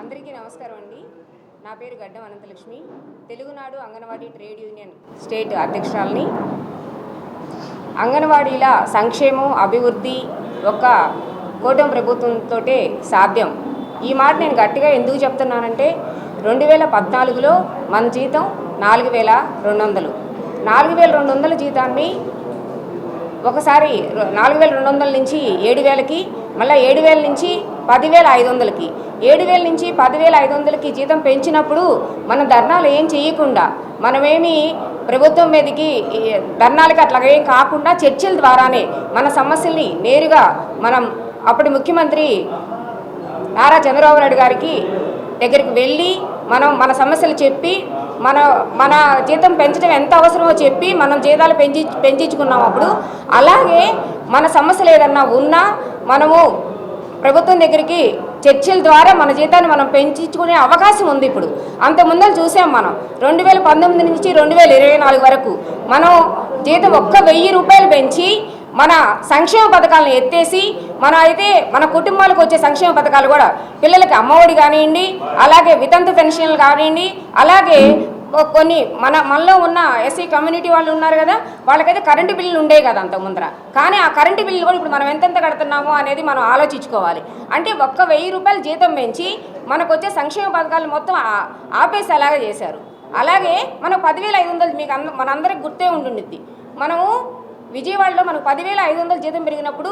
అందరికీ నమస్కారం అండి. నా పేరు Gaddam Ananthalakshmi. Telugunadu anganwadi trade union state అధ్యక్షురాలని. అంగన్వాడీల సంక్షేమం అభివృద్ధి ఒక కూటమి ప్రభుత్వంతో సాధ్యం. ఈ మాట నేను గట్టిగా ఎందుకు చెప్తున్నానంటే రెండు వేల పద్నాలుగులో మన జీతం నాలుగు వేల రెండు వందలు. నాలుగు వేల రెండు వందల జీతాన్ని ఒకసారి నాలుగు వేల రెండు వందల నుంచి ఏడు వేలకి మళ్ళీ ఏడు వేల నుంచి పదివేల ఐదు వందలకి ఏడు వేల నుంచి పదివేల ఐదు వందలకి జీతం పెంచినప్పుడు మన ధర్నాలు ఏం చేయకుండా మనమేమి ప్రభుత్వం మీదకి ధర్నాలకి అట్లా ఏం కాకుండా చర్చల ద్వారానే మన సమస్యల్ని నేరుగా మనం అప్పటి ముఖ్యమంత్రి నారా చంద్రబాబు నాయుడు గారికి దగ్గరికి వెళ్ళి మనం మన సమస్యలు చెప్పి మన మన జీతం పెంచడం ఎంత అవసరమో చెప్పి మనం జీతాలు పెంచి పెంచించుకున్నాం అప్పుడు అలాగే మన సమస్యలు ఏదన్నా ఉన్నా మనము ప్రభుత్వం దగ్గరికి చర్చల ద్వారా మన జీతాన్ని మనం పెంచుకునే అవకాశం ఉంది ఇప్పుడు. అంత ముందర చూసాం మనం. రెండు వేల పంతొమ్మిది నుంచి రెండు వేల ఇరవై నాలుగు వరకు మనం జీతం ఒక్క వెయ్యి రూపాయలు పెంచి మన సంక్షేమ పథకాలను ఎత్తేసి మన అయితే మన కుటుంబాలకు వచ్చే సంక్షేమ పథకాలు కూడా పిల్లలకి అమ్మఒడి కానివ్వండి అలాగే వితంతు పెన్షన్లు కానివ్వండి అలాగే కొన్ని మన మనలో ఉన్న ఎస్సీ కమ్యూనిటీ వాళ్ళు ఉన్నారు కదా వాళ్ళకైతే కరెంటు బిల్లులు ఉండేవి కదా అంత ముందర. కానీ ఆ కరెంటు బిల్లు కూడా ఇప్పుడు మనం ఎంతెంత కడుతున్నామో అనేది మనం ఆలోచించుకోవాలి. అంటే ఒక్క వెయ్యి రూపాయలు జీతం పెంచి మనకు వచ్చే సంక్షేమ పథకాలు మొత్తం ఆ- ఆపేసి అలాగే చేశారు. అలాగే మనం పదివేల ఐదు వందలు మీకు అంద మనందరికి గుర్తే ఉండుండిద్ది. మనము విజయవాడలో మనకు పదివేల ఐదు వందల జీతం పెరిగినప్పుడు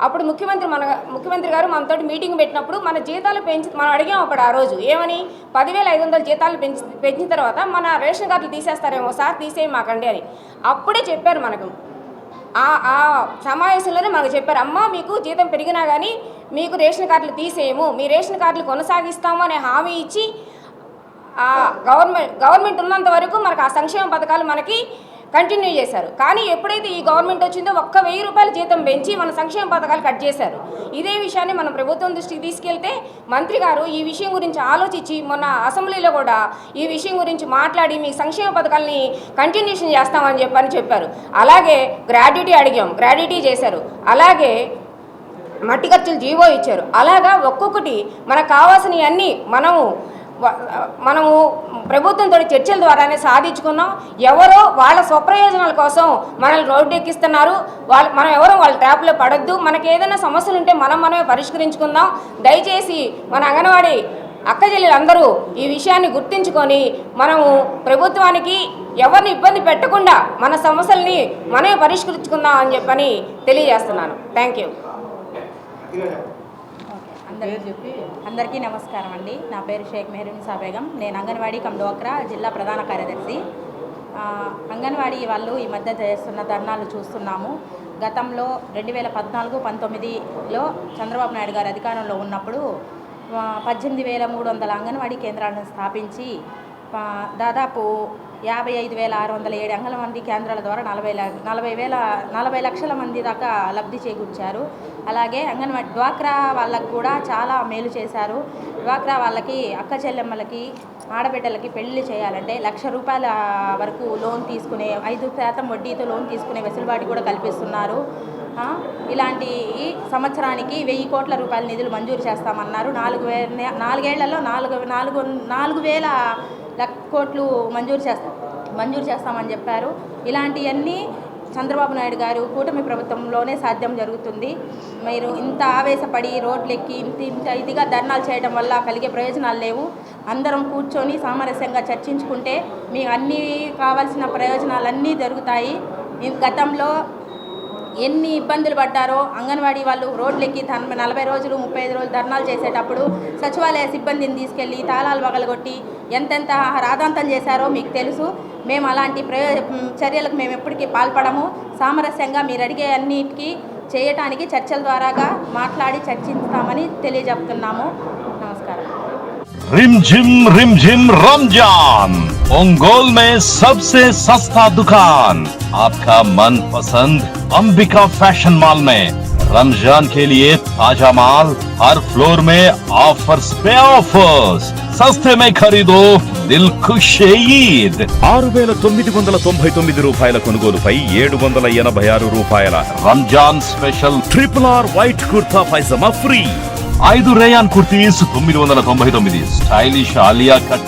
అప్పుడు ముఖ్యమంత్రి మన ముఖ్యమంత్రి గారు మనతో మీటింగ్ పెట్టినప్పుడు మన జీతాలు పెంచి మనం అడిగాం అప్పుడు ఆ రోజు ఏమని? పదివేల ఐదు వందల జీతాలు పెంచి పెంచిన తర్వాత మన రేషన్ కార్డులు తీసేస్తారేమో సార్ తీసేయి మాకండి అని. అప్పుడే చెప్పారు మనకు. ఆ ఆ సమావేశంలోనే మనకు చెప్పారు అమ్మ మీకు జీతం పెరిగినా కానీ మీకు రేషన్ కార్డులు తీసేయము మీ రేషన్ కార్డులు కొనసాగిస్తాము అనే హామీ ఇచ్చి గవర్నమెంట్ గవర్నమెంట్ ఉన్నంత వరకు మనకు ఆ సంక్షేమ పథకాలు మనకి కంటిన్యూ చేశారు. కానీ ఎప్పుడైతే ఈ గవర్నమెంట్ వచ్చిందో ఒక్క వెయ్యి రూపాయల జీతం పెంచి మన సంక్షేమ పథకాలు కట్ చేశారు. ఇదే విషయాన్ని మనం ప్రభుత్వం దృష్టికి తీసుకెళ్తే మంత్రి గారు ఈ విషయం గురించి ఆలోచించి మొన్న అసెంబ్లీలో కూడా ఈ విషయం గురించి మాట్లాడి మీ సంక్షేమ పథకాలని కంటిన్యూషన్ చేస్తామని చెప్పని చెప్పారు. అలాగే గ్రాడ్యుటీ అడిగాం. గ్రాడ్యుటీ చేశారు. అలాగే మట్టి ఖర్చులు జీవో ఇచ్చారు. అలాగా ఒక్కొక్కటి మనకు కావాల్సినవి అన్నీ మనము మనము ప్రభుత్వంతో చర్చల ద్వారానే సాధించుకున్నాం. ఎవరో వాళ్ళ స్వప్రయోజనాల కోసం మనల్ని రోడ్డు ఎక్కిస్తున్నారు వాళ్ళు మనం ఎవరో వాళ్ళ ట్రాప్లో పడద్దు. మనకి ఏదైనా సమస్యలు ఉంటే మనం మనమే పరిష్కరించుకుందాం. దయచేసి మన అంగన్వాడీ అక్క చెల్లెలందరూ ఈ విషయాన్ని గుర్తించుకొని మనము ప్రభుత్వానికి ఎవరిని ఇబ్బంది పెట్టకుండా మన సమస్యల్ని మనమే పరిష్కరించుకుందాం అని చెప్పని తెలియజేస్తున్నాను. థ్యాంక్ యూ అందరికీ నమస్కారం అండి. నా పేరు షేక్ మెహరూన్ బేగం నేను అంగన్వాడీ కమ్ డోక్రా జిల్లా ప్రధాన కార్యదర్శి. అంగన్వాడి అంగన్వాడీ వాళ్ళు ఈ మధ్య చేస్తున్న ధర్నాలు చూస్తున్నాము. గతంలో రెండు వేల పద్నాలుగు పంతొమ్మిదిలో చంద్రబాబు నాయుడు గారు అధికారంలో ఉన్నప్పుడు పద్దెనిమిది వేల మూడు వందల అంగన్వాడీ కేంద్రాలను స్థాపించి దాదాపు యాభై ఐదు వేల ఆరు వందల ఏడు అంగన్వాడీ కేంద్రాల ద్వారా నలభై నలభై వేల నలభై లక్షల మంది దాకా లబ్ధి చేకూర్చారు. అలాగే అంగన్వాడీ డ్వాక్రా వాళ్ళకు కూడా చాలా మేలు చేశారు. డ్వాక్రా వాళ్ళకి అక్క చెల్లెమ్మలకి ఆడబిడ్డలకి పెళ్ళి చేయాలంటే లక్ష రూపాయల వరకు లోన్ తీసుకునే ఐదు శాతం వడ్డీతో లోన్ తీసుకునే వెసులుబాటు కూడా కల్పిస్తున్నారు. ఇలాంటి సంవత్సరానికి వెయ్యి కోట్ల రూపాయల నిధులు మంజూరు చేస్తామన్నారు. నాలుగు వే నాలుగేళ్ళలో నాలుగు నాలుగు నాలుగు వేల కోట్లు మంజూరు చేస్తాం మంజూరు చేస్తామని చెప్పారు. ఇలాంటివన్నీ చంద్రబాబు నాయుడు గారు కూటమి ప్రభుత్వంలోనే సాధ్యం జరుగుతుంది. మీరు ఇంత ఆవేశపడి రోడ్లెక్కి ఇంత ఇంత ఇదిగా ధర్నాలు చేయడం వల్ల కలిగే ప్రయోజనాలు లేవు. అందరం కూర్చొని సామరస్యంగా చర్చించుకుంటే మీ అన్నీ కావాల్సిన ప్రయోజనాలన్నీ జరుగుతాయి గతంలో ఎన్ని ఇబ్బందులు పడ్డారో అంగన్వాడీ వాళ్ళు రోడ్లెక్కి నలభై రోజులు ముప్పై ఐదు రోజులు ధర్నాలు చేసేటప్పుడు సచివాలయ సిబ్బందిని తీసుకెళ్ళి తాళాలు పగలగొట్టి ఎంతెంత రాధాంతం చేశారో మీకు తెలుసు. మేము అలాంటి ప్రయో చర్యలకు మేము ఎప్పటికీ పాల్పడము. సామరస్యంగా మీరు అడిగే అన్నిటికీ చేయటానికి చర్చల ద్వారాగా మాట్లాడి చర్చిస్తామని తెలియజెప్తున్నాము. నమస్కారం. Rim gym rim gym Ramzan! Ongole में सबसे सस्ता दुकान आपका मनपसंद अंबिका फैशन मॉल में रमजान के लिए ताजा माल हर फ्लोर में ऑफर्स पे ऑफर्स सस्ते में खरीदो దిల్ ఖుష్ ఈద్ ఆరు వేల తొమ్మిది వందల తొంభై తొమ్మిది రూపాయల కొనుగోలుపై ఏడు వందల ఎనభై ఆరు రూపాయల Ramzan special triple R white kurta pyjama free ఐదు రేయాన్ కుర్తీస్ తొమ్మిది వందల తొంభై తొమ్మిది స్టైలిష్ ఆలియా కట్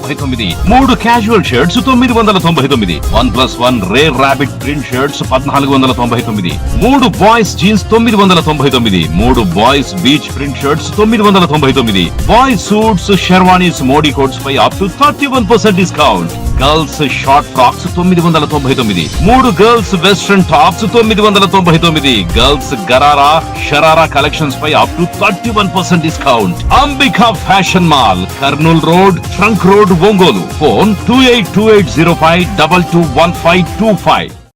తొంభై తొమ్మిది. మూడు క్యాజువల్ షర్ట్స్ తొమ్మిది వందల తొంభై తొమ్మిది. One plus one Rare Rabbit print shirts పద్నాలుగు వందల తొంభై తొమ్మిది. మూడు బాయ్స్ జీన్స్ తొమ్మిది వందల తొంభై తొమ్మిది. మూడు బాయ్స్ బీచ్ ప్రింట్ షర్ట్స్ తొమ్మిది వందల తొంభై తొమ్మిది. Boys suits sherwanis Modi coats pi up to thirty one percent discount girls short frocks తొమ్మిది వందల తొంభై తొమ్మిది. మూడు గర్ల్స్ వెస్ట్రన్ టాప్స్ తొమ్మిది వందల తొంభై తొమ్మిది. Girls gharara sharara collections pi up to thirty one percent discount Ambika fashion mall Kurnool road trunk road road Ongole phone two eight two eight zero five double two one five two five